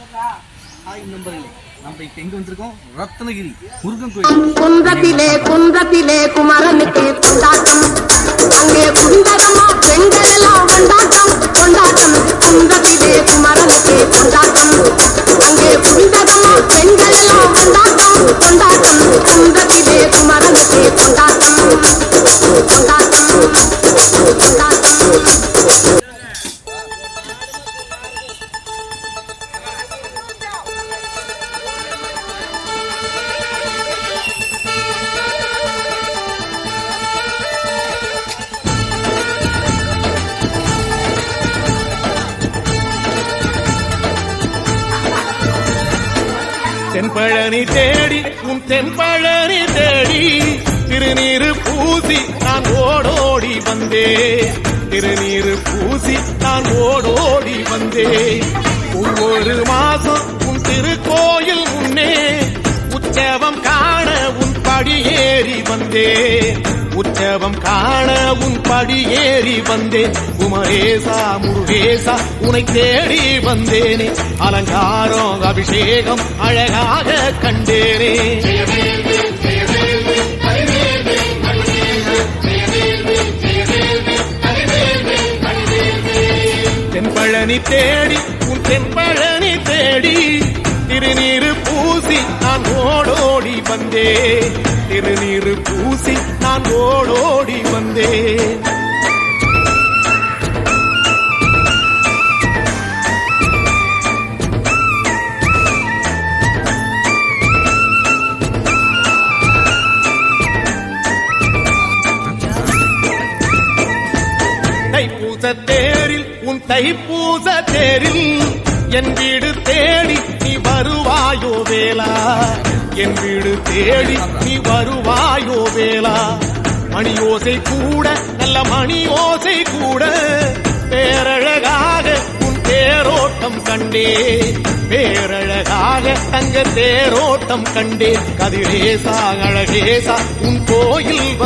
Hi நண்பர்களே நம்ம இப்ப எங்க வந்திருக்கோம்? ரத்னகிரி முருகன் கோயில். குன்றத்திலே குன்றத்திலே குமரனுக்கு கொண்டாட்டம். அங்கே குண்டரமா பெண்கள் எல்லாம் கொண்டாட்டம். கொண்டாட்டம். குன்றத்திலே குமரனுக்கு கொண்டாட்டம். அங்கே குண்டரமா பெண்கள் எல்லாம் கொண்டாட்டம். கொண்டாட்டம். குன்றத்திலே குமரனுக்கு கொண்டாட்டம். தென்பழனி தேடி உன் தென்பழனி தேடி திருநீரு பூசி நான் ஓடோடி வந்தே. திருநீரு பூசி நான் ஓடோடி வந்தே. ஒவ்வொரு மாசம் உன் திருக்கோயில் முன்னே உற்சவம் காண உன் படியேறி வந்தேன் உற்சவம் காண உன் படி ஏறி வந்தேன். குமரேசா முருகேசா உனை தேடி வந்தேனே. அலங்காரம் அபிஷேகம் அழகாக கண்டேனே. தென்பழனி தேடி உன் தென்பழனி தேடி திருநீரு பூசி நான் ஓடோடி வந்தேன். திருநீரு பூசி நான் ஓடோடி வந்தேன். தைப்பூச தேரில் உன் தைப்பூச தேரில் என் வீடு தேடி நீ வருவாயோ வேளா? என் வீடு தேடி நீ வருவாயோ வேளா? மணி ஓசை கூட நல்ல மணி ஓசை கூட. பேரழகாக உன் தேரோட்டம் கண்டே. பேரழகாக தங்க தேரோட்டம் கண்டே. கதிரேசா அழகேசா உன் கோயில்